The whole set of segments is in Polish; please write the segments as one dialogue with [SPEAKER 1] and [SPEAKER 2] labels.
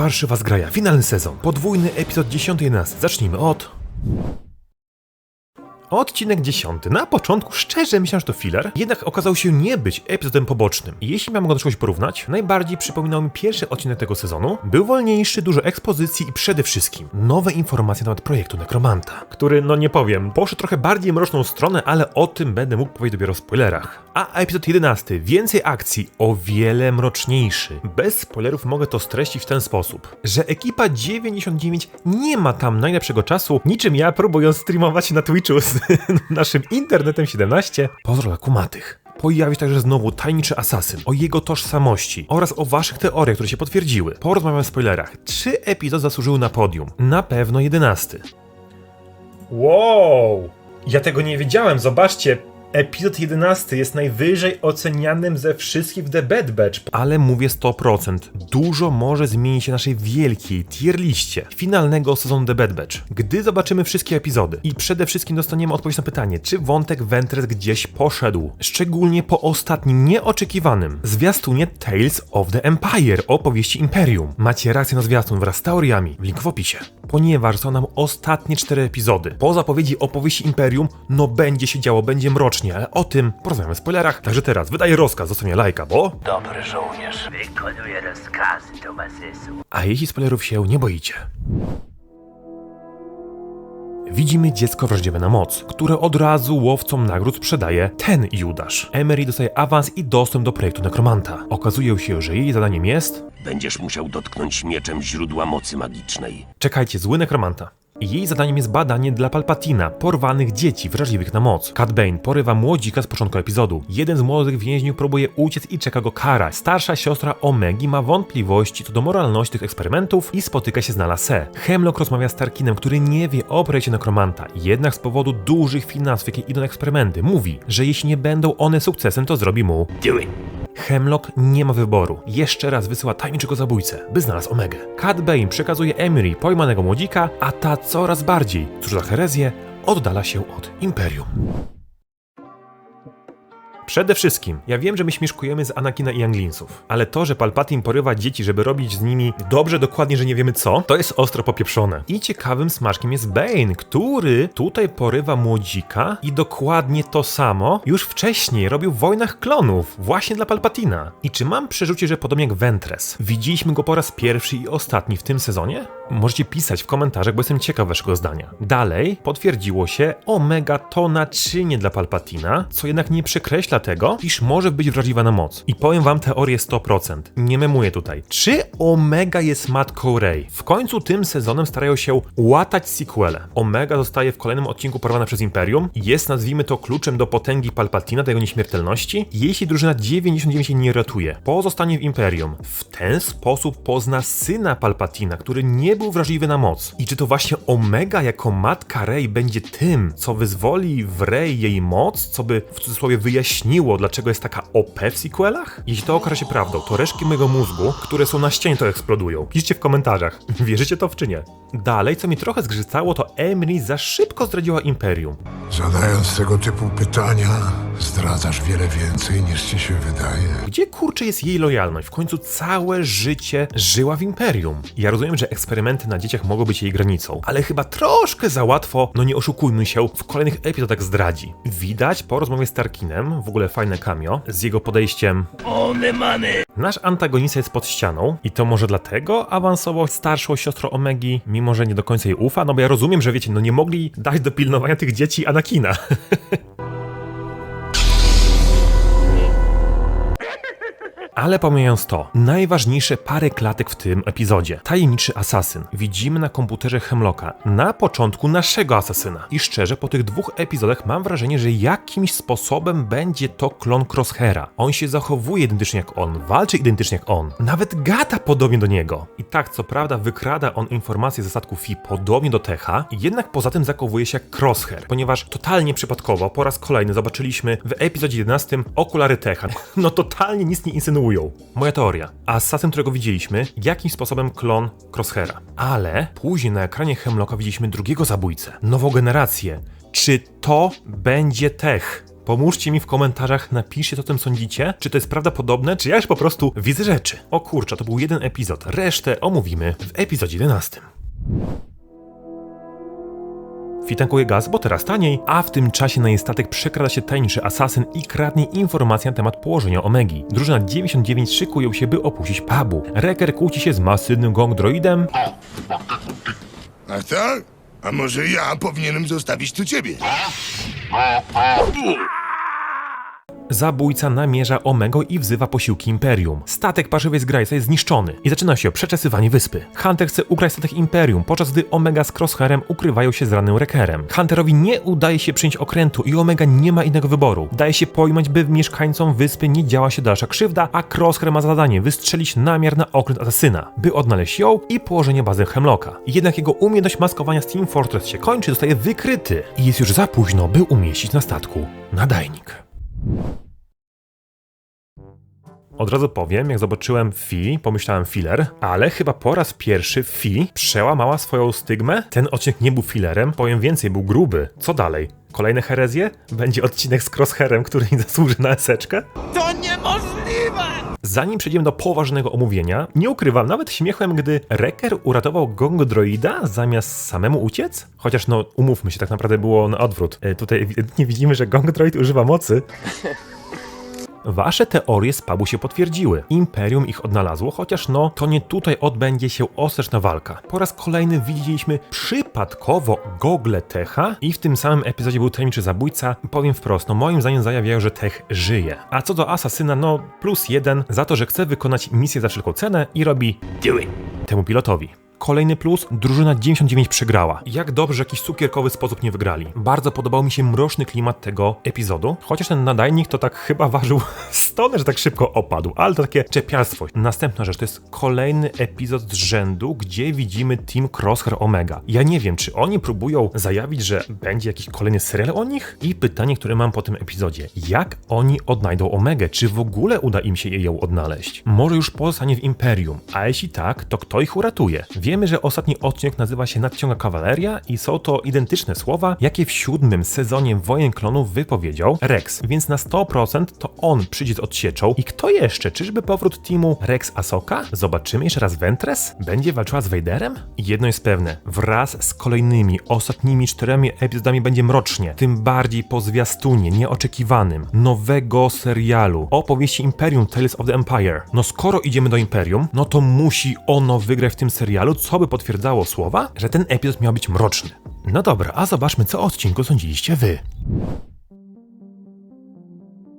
[SPEAKER 1] Parszywa zgraja, finalny sezon, podwójny epizod 10-11. Zacznijmy od... Odcinek 10. Na początku szczerze myślałem, że to filler, jednak okazał się nie być epizodem pobocznym. Jeśli miałem go do czegoś porównać, najbardziej przypominał mi pierwszy odcinek tego sezonu. Był wolniejszy, dużo ekspozycji i przede wszystkim nowe informacje na temat projektu Nekromanta, który, no nie powiem, poszedł trochę bardziej mroczną stronę, ale o tym będę mógł powiedzieć dopiero w spoilerach. A epizod 11. Więcej akcji, o wiele mroczniejszy. Bez spoilerów mogę to streścić w ten sposób, że ekipa 99 nie ma tam najlepszego czasu, niczym ja próbując streamować na Twitchu z naszym internetem 17. Pozdro dla kumatych. Pojawi się także znowu tajemniczy asasyn, o jego tożsamości oraz o waszych teoriach, które się potwierdziły. Porozmawiamy w spoilerach. Czy epizod zasłużył na podium? Na pewno 11. Wow! Ja tego nie wiedziałem, zobaczcie. Epizod 11 jest najwyżej ocenianym ze wszystkich w The Bad Batch. Ale mówię 100%. Dużo może zmienić się naszej wielkiej tier liście finalnego sezonu The Bad Batch. Gdy zobaczymy wszystkie epizody i przede wszystkim dostaniemy odpowiedź na pytanie, czy wątek Ventress gdzieś poszedł. Szczególnie po ostatnim nieoczekiwanym zwiastunie Tales of the Empire o powieści Imperium. Macie reakcję na zwiastun wraz z teoriami. Link w opisie. Ponieważ są nam ostatnie cztery epizody. Po zapowiedzi opowieści Imperium, no będzie się działo, będzie ale o tym porozmawiamy w spoilerach. Także teraz wydaję rozkaz, zostawię lajka, bo...
[SPEAKER 2] Dobry żołnierz wykonuje rozkazy towarzyszu.
[SPEAKER 1] A jeśli spoilerów się nie boicie? Widzimy dziecko wrażliwe na moc, które od razu łowcom nagród sprzedaje ten Judasz. Emery dostaje awans i dostęp do projektu Nekromanta. Okazuje się, że jej zadaniem jest...
[SPEAKER 3] Będziesz musiał dotknąć mieczem źródła mocy magicznej.
[SPEAKER 1] Czekajcie, zły Nekromanta. Jej zadaniem jest badanie dla Palpatina porwanych dzieci wrażliwych na moc. Cat Bane porywa młodzika z początku epizodu. Jeden z młodych więźniów próbuje uciec i czeka go kara. Starsza siostra Omegi ma wątpliwości co do moralności tych eksperymentów i spotyka się z Nalase. Hemlock rozmawia z Tarkinem, który nie wie o projekcie Nekromanta. Jednak z powodu dużych finansów, jakie idą na eksperymenty, mówi, że jeśli nie będą one sukcesem, to zrobi mu
[SPEAKER 3] Do it!
[SPEAKER 1] Hemlock nie ma wyboru. Jeszcze raz wysyła tajemniczego zabójcę, by znalazł Omegę. Cat Bane przekazuje Emery pojmanego młodzika, a ta coraz bardziej, cóż za herezję, oddala się od Imperium. Przede wszystkim, ja wiem, że my śmieszkujemy z Anakina i Younglingsów, ale to, że Palpatine porywa dzieci, żeby robić z nimi dobrze dokładnie, że nie wiemy co, to jest ostro popieprzone. I ciekawym smaczkiem jest Bane, który tutaj porywa młodzika i dokładnie to samo już wcześniej robił w Wojnach Klonów, właśnie dla Palpatina. I czy mam przerzucie, że podobnie jak Ventress, widzieliśmy go po raz pierwszy i ostatni w tym sezonie? Możecie pisać w komentarzach, bo jestem ciekaw waszego zdania. Dalej potwierdziło się Omega to naczynie dla Palpatina, co jednak nie przekreśla tego, iż może być wrażliwa na moc. I powiem wam teorię 100%. Nie memuję tutaj. Czy Omega jest matką Rey? W końcu tym sezonem starają się łatać sequele. Omega zostaje w kolejnym odcinku porwana przez Imperium jest, nazwijmy to, kluczem do potęgi Palpatina, do jego nieśmiertelności. Jeśli drużyna 99 się nie ratuje, pozostanie w Imperium. W ten sposób pozna syna Palpatina, który nie był wrażliwy na moc. I czy to właśnie Omega jako matka Rey będzie tym, co wyzwoli w Rey jej moc, co by w cudzysłowie wyjaśniło, dlaczego jest taka OP w sequelach? Jeśli to okaże się prawdą, to resztki mojego mózgu, które są na ścianie, to eksplodują. Piszcie w komentarzach, wierzycie to w czy nie? Dalej, co mi trochę zgrzytało, to Emily za szybko zdradziła Imperium.
[SPEAKER 4] Zadając tego typu pytania, zdradzasz wiele więcej niż ci się wydaje.
[SPEAKER 1] Gdzie kurczę jest jej lojalność? W końcu całe życie żyła w Imperium. Ja rozumiem, że eksperymenty na dzieciach mogą być jej granicą, ale chyba troszkę za łatwo, no nie oszukujmy się, w kolejnych epizodach zdradzi. Widać po rozmowie z Tarkinem, w ogóle fajne cameo, z jego podejściem
[SPEAKER 3] One many!
[SPEAKER 1] Nasz antagonista jest pod ścianą i to może dlatego awansował starszą siostrą Omegi, mimo że nie do końca jej ufa, no bo ja rozumiem, że wiecie, no nie mogli dać do pilnowania tych dzieci Anakina. Ale pomijając to, najważniejsze parę klatek w tym epizodzie. Tajemniczy asasyn. Widzimy na komputerze Hemlocka. Na początku naszego asasyna. I szczerze, po tych dwóch epizodach mam wrażenie, że jakimś sposobem będzie to klon Crosshaira. On się zachowuje identycznie jak on, walczy identycznie jak on. Nawet gada podobnie do niego. I tak, co prawda, wykrada on informacje ze statku Fi podobnie do Techa, jednak poza tym zachowuje się jak Crosshair, ponieważ totalnie przypadkowo po raz kolejny zobaczyliśmy w epizodzie 11 okulary Techa. No totalnie nic nie insynuują. Moja teoria. Assassin, którego widzieliśmy, jakimś sposobem klon Crosshaira. Ale później na ekranie Hemlocka widzieliśmy drugiego zabójcę. Nową generację. Czy to będzie Tech? Pomóżcie mi w komentarzach, napiszcie co o tym sądzicie, czy to jest prawdopodobne, czy ja już po prostu widzę rzeczy. O kurczę, to był jeden epizod, resztę omówimy w epizodzie 11. Fi tankuje gaz, bo teraz taniej, a w tym czasie na jej statek przekrada się tajemniczy asasyn i kradnie informacje na temat położenia Omegi. Drużyna 99 szykują się, by opuścić pubu. Reker kłóci się z masywnym gong droidem,
[SPEAKER 5] A tak? A może ja powinienem zostawić tu ciebie?
[SPEAKER 1] Zabójca namierza Omego i wzywa posiłki Imperium. Statek parzywiec Grajsa jest zniszczony i zaczyna się przeczesywanie wyspy. Hunter chce ukraść statek Imperium, podczas gdy Omega z Crosshairem ukrywają się z rannym Wreckerem. Hunterowi nie udaje się przyjąć okrętu i Omega nie ma innego wyboru. Daje się pojmać, by mieszkańcom wyspy nie działa się dalsza krzywda, a Crosshair ma zadanie wystrzelić namiar na okręt asasyna, by odnaleźć ją i położenie bazy Hemlocka. Jednak jego umiejętność maskowania z Team Fortress się kończy, zostaje wykryty i jest już za późno, by umieścić na statku nadajnik. you Od razu powiem, jak zobaczyłem Fi, pomyślałem filler, ale chyba po raz pierwszy Fi przełamała swoją stygmę. Ten odcinek nie był fillerem, powiem więcej, był gruby. Co dalej? Kolejne herezje? Będzie odcinek z Crosshairem, który nie zasłuży na eseczkę? To niemożliwe! Zanim przejdziemy do poważnego omówienia, nie ukrywam, nawet śmiechłem, gdy Reker uratował Gong Droida zamiast samemu uciec? Chociaż no, umówmy się, tak naprawdę było na odwrót. E, tutaj ewidentnie widzimy, że Gong Droid używa mocy. Wasze teorie z pubu się potwierdziły. Imperium ich odnalazło, chociaż no, to nie tutaj odbędzie się ostateczna walka. Po raz kolejny widzieliśmy przypadkowo gogle Techa i w tym samym epizodzie był tajemniczy zabójca. Powiem wprost, no moim zdaniem zajawiają, że Tech żyje. A co do asasyna, no plus jeden za to, że chce wykonać misję za wszelką cenę i robi
[SPEAKER 2] Do it.
[SPEAKER 1] temu pilotowi. Kolejny plus, drużyna 99 przegrała. Jak dobrze, że jakiś cukierkowy sposób nie wygrali. Bardzo podobał mi się mroczny klimat tego epizodu, chociaż ten nadajnik to tak chyba ważył 100, że tak szybko opadł, ale to takie czepialstwo. Następna rzecz, to jest kolejny epizod z rzędu, gdzie widzimy Team Crosshair Omega. Ja nie wiem, czy oni próbują zajawić, że będzie jakiś kolejny serial o nich? I pytanie, które mam po tym epizodzie. Jak oni odnajdą Omegę? Czy w ogóle uda im się ją odnaleźć? Może już pozostanie w Imperium, a jeśli tak, to kto ich uratuje? Wiemy, że ostatni odcinek nazywa się Nadciąga Kawaleria i są to identyczne słowa, jakie w siódmym sezonie Wojen Klonów wypowiedział Rex, więc na 100% to on przyjdzie z odsieczą. I kto jeszcze? Czyżby powrót teamu Rex Asoka? Zobaczymy jeszcze raz Ventress? Będzie walczyła z Vaderem? Jedno jest pewne, wraz z kolejnymi, ostatnimi czteremi epizodami będzie mrocznie, tym bardziej po zwiastunie nieoczekiwanym nowego serialu opowieści Imperium Tales of the Empire. No skoro idziemy do Imperium, no to musi ono wygrać w tym serialu, co by potwierdzało słowa, że ten epizod miał być mroczny. No dobra, a zobaczmy, co o odcinku sądziliście wy.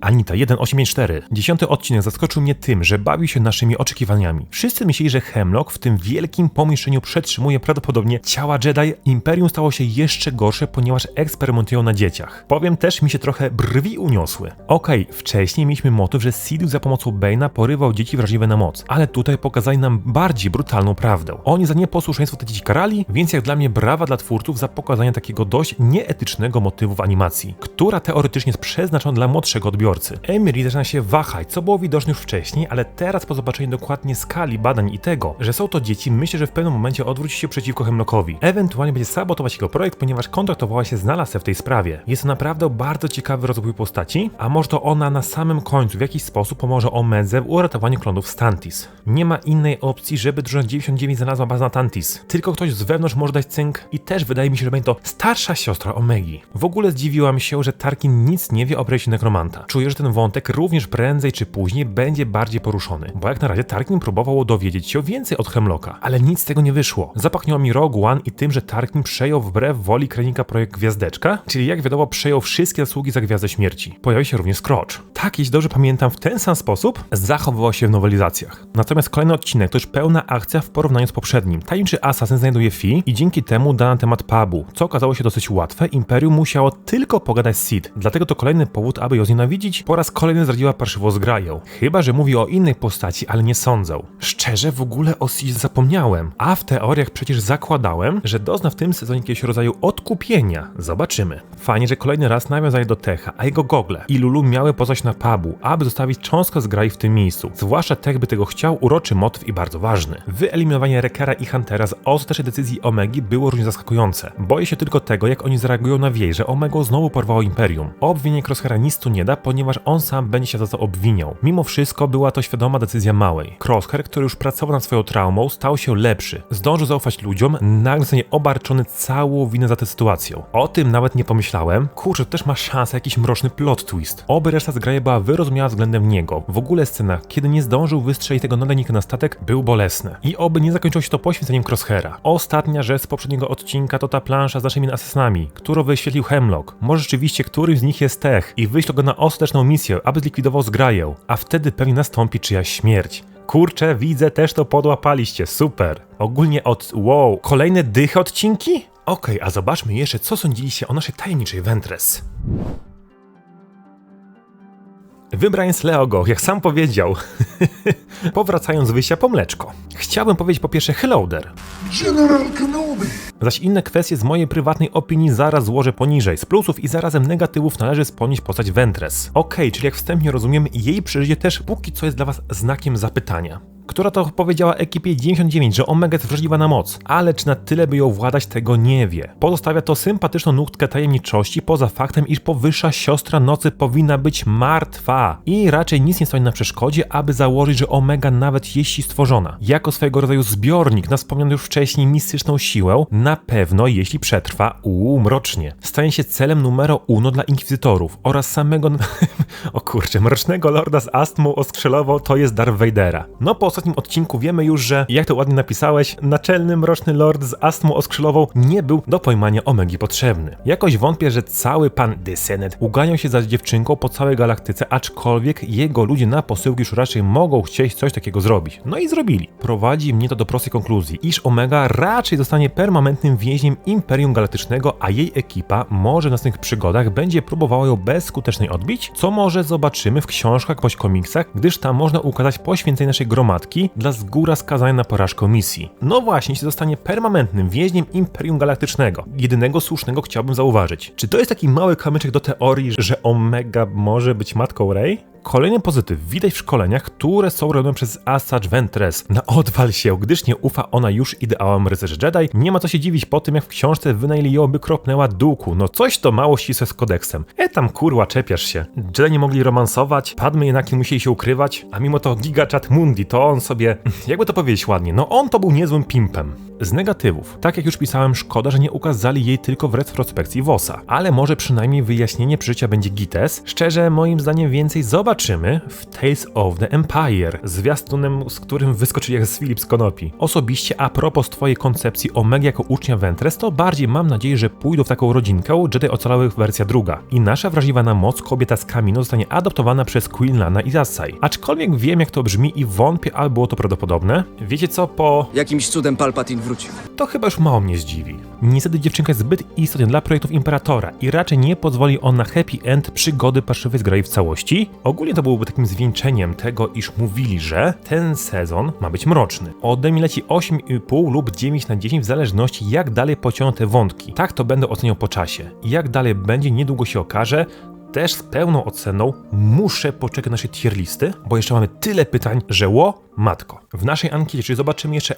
[SPEAKER 1] Anita 1854. Dziesiąty odcinek zaskoczył mnie tym, że bawił się naszymi oczekiwaniami. Wszyscy myśleli, że Hemlock w tym wielkim pomieszczeniu przetrzymuje prawdopodobnie ciała Jedi. Imperium stało się jeszcze gorsze, ponieważ eksperymentują na dzieciach. Powiem też, mi się trochę brwi uniosły. Okej, wcześniej mieliśmy motyw, że Sidious za pomocą Bane'a porywał dzieci wrażliwe na moc, ale tutaj pokazali nam bardziej brutalną prawdę. Oni za nieposłuszeństwo te dzieci karali, więc jak dla mnie brawa dla twórców za pokazanie takiego dość nieetycznego motywu w animacji, która teoretycznie jest przeznaczona dla młodszego odbiorcy. Emery zaczyna się wahać, co było widoczne już wcześniej, ale teraz po zobaczeniu dokładnie skali badań i tego, że są to dzieci, myślę, że w pewnym momencie odwróci się przeciwko Hemlockowi. Ewentualnie będzie sabotować jego projekt, ponieważ kontaktowała się z Nalasem w tej sprawie. Jest to naprawdę bardzo ciekawy rozwój postaci, a może to ona na samym końcu w jakiś sposób pomoże Omedze w uratowaniu klonów Stantis. Nie ma innej opcji, żeby drużyna 99 znalazła bazę na Tantis. Tylko ktoś z wewnątrz może dać cynk i też wydaje mi się, że będzie to starsza siostra Omegi. W ogóle zdziwiłam się, że Tarkin nic nie wie o projekcie Nekromanta. Czuję, że ten wątek również prędzej czy później będzie bardziej poruszony, bo jak na razie Tarkin próbował dowiedzieć się więcej od Hemlocka, ale nic z tego nie wyszło. Zapachniało mi Rogue One i tym, że Tarkin przejął wbrew woli krewnika projekt Gwiazdeczka, czyli jak wiadomo przejął wszystkie zasługi za Gwiazdę Śmierci. Pojawił się również Scrooge. Tak, jeśli dobrze pamiętam, w ten sam sposób zachowywał się w nowelizacjach. Natomiast kolejny odcinek to już pełna akcja w porównaniu z poprzednim. Tajemniczy asasyn znajduje Fi i dzięki temu da na temat pubu, co okazało się dosyć łatwe. Imperium musiało tylko pogadać z Sid, dlatego to kolejny powód, aby ją znienawidzić po raz kolejny zdradziła parszywo zgraję. Chyba, że mówi o innej postaci, ale nie sądzę. Szczerze, w ogóle o Sis zapomniałem. A w teoriach przecież zakładałem, że dozna w tym sezonie jakiegoś rodzaju odkupienia. Zobaczymy. Fajnie, że kolejny raz nawiązali do Techa, a jego gogle i Lulu miały pozwać na pubu, aby zostawić cząstkę zgrai w tym miejscu. Zwłaszcza Tech by tego chciał, uroczy motyw i bardzo ważny. Wyeliminowanie Rekera i Huntera z ostatecznej decyzji Omegi było równie zaskakujące. Boję się tylko tego, jak oni zareagują na wiej, że Omega znowu porwało Imperium. Obwinienie Crosshaira nic tu nie da, ponieważ on sam będzie się za to obwiniał. Mimo wszystko była to świadoma decyzja małej. Crosshair, który już pracował nad swoją traumą, stał się lepszy. Zdążył zaufać ludziom, nagle zostanie obarczony całą winę za tę sytuację. O tym nawet nie pomyślałem. Kurczę, też ma szansę jakiś mroczny plot twist. Oby reszta zgraje była wyrozumiała względem niego. W ogóle scena, kiedy nie zdążył wystrzelić tego nadajnika na statek, był bolesny. I oby nie zakończyło się to poświęceniem Crosshaira. Ostatnia rzecz z poprzedniego odcinka to ta plansza z naszymi asasynami, którą wyświetlił Hemlock. Może rzeczywiście któryś z nich jest Tech i wyślą go na ostateczną misję, aby zlikwidował zgraję, a wtedy pewnie nastąpi czyjaś śmierć. Kurczę, widzę, też to podłapaliście, super. Ogólnie od wow, kolejne dychy odcinki? Okej, a zobaczmy jeszcze, co sądziliście o naszej tajemniczej Ventress. Wybrając Leogo, jak sam powiedział, powracając z wyjścia po mleczko. Chciałbym powiedzieć po pierwsze hello there.
[SPEAKER 4] General Kenobi!
[SPEAKER 1] Zaś inne kwestie z mojej prywatnej opinii zaraz złożę poniżej. Z plusów i zarazem negatywów należy wspomnieć postać Ventress. Okej, czyli jak wstępnie rozumiem, jej przeżycie też póki co jest dla was znakiem zapytania. Która to powiedziała ekipie 99, że Omega jest wrażliwa na moc, ale czy na tyle by ją władać tego nie wie. Pozostawia to sympatyczną nutkę tajemniczości poza faktem, iż powyższa siostra nocy powinna być martwa i raczej nic nie stoi na przeszkodzie, aby założyć, że Omega nawet jeśli stworzona, jako swojego rodzaju zbiornik na wspomnianą już wcześniej mistyczną siłę, na pewno jeśli przetrwa uuu mrocznie, stanie się celem numero uno dla inkwizytorów oraz samego, o kurczę, mrocznego lorda z astmą oskrzelową to jest Darth Vadera. No po ostatnim odcinku wiemy już, że, jak to ładnie napisałeś, naczelny mroczny lord z astmą oskrzelową nie był do pojmania Omegi potrzebny. Jakoś wątpię, że cały pan Desenet uganiał się za dziewczynką po całej galaktyce, aczkolwiek jego ludzie na posyłki już raczej mogą chcieć coś takiego zrobić. No i zrobili. Prowadzi mnie to do prostej konkluzji, iż Omega raczej zostanie permanentnym więźniem Imperium Galaktycznego, a jej ekipa może w następnych przygodach będzie próbowała ją bezskutecznie odbić, co może zobaczymy w książkach bądź komiksach, gdyż tam można ukazać poświęcenie naszej gromadki dla z góra skazania na porażkę misji. No właśnie, jeśli zostanie permanentnym więźniem Imperium Galaktycznego. Jedynego słusznego chciałbym zauważyć. Czy to jest taki mały kamyczek do teorii, że Omega może być matką Rey? Kolejny pozytyw widać w szkoleniach, które są robione przez Asajj Ventress. Na odwal się, gdyż nie ufa ona już ideałom rycerzy Jedi. Nie ma co się dziwić po tym, jak w książce wynajęli ją, by kropnęła duku. No coś to mało ścisłe z kodeksem. E tam kurwa, czepiasz się. Jedi nie mogli romansować, Padmy jednak nie musieli się ukrywać, a mimo to Giga Chat Mundi to on sobie, jakby to powiedzieć ładnie, no on to był niezłym pimpem. Z negatywów, tak jak już pisałem, szkoda, że nie ukazali jej tylko w retrospekcji Vosa, ale może przynajmniej wyjaśnienie przeżycia będzie Gites. Szczerze, moim zdaniem więcej zobaczymy w Tales of the Empire, zwiastunem, z którym wyskoczyli jak z Philip z Konopi. Osobiście, a propos twojej koncepcji Omega jako ucznia Ventress, to bardziej mam nadzieję, że pójdą w taką rodzinkę Jedi Ocalałych wersja druga. I nasza wrażliwa na moc kobieta z Kamino zostanie adoptowana przez Queen Lana i Zasai. Aczkolwiek wiem jak to brzmi i wątpię, ale było to prawdopodobne. Wiecie co, po
[SPEAKER 6] Jakimś cudem Palpatine wrócił.
[SPEAKER 1] to chyba już mało mnie zdziwi. Niestety dziewczynka jest zbyt istotna dla projektów Imperatora i raczej nie pozwoli on na happy end przygody parszywej zgrai w całości. Ogólnie to byłoby takim zwieńczeniem tego, iż mówili, że ten sezon ma być mroczny. Ode mnie leci 8,5 lub 9 na 10 w zależności jak dalej pociągną te wątki. Tak to będę oceniał po czasie. Jak dalej będzie, niedługo się okaże. Też z pełną oceną muszę poczekać na naszej tier listy, bo jeszcze mamy tyle pytań, że ło, matko. W naszej ankiecie, czy zobaczymy jeszcze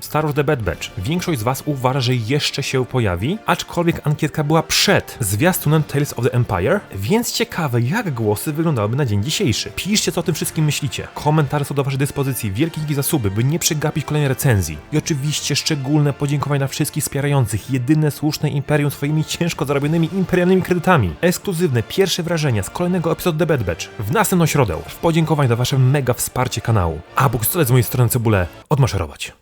[SPEAKER 1] w Star The Bad Batch, większość z Was uważa, że jeszcze się pojawi, aczkolwiek ankietka była przed zwiastunem Tales of the Empire, więc ciekawe, jak głosy wyglądałyby na dzień dzisiejszy. Piszcie, co o tym wszystkim myślicie. Komentarze są do Waszej dyspozycji, wielkie dzięki za suby, by nie przegapić kolejnej recenzji. I oczywiście szczególne podziękowania wszystkich wspierających jedyne słuszne Imperium swoimi ciężko zarobionymi imperialnymi kredytami. Ekskluzywne pierwsze wrażenia z kolejnego epizodu The Bad Batch w następną środę. W podziękowań za Wasze mega wsparcie kanału. A Bóg z mojej strony cebulę odmaszerować.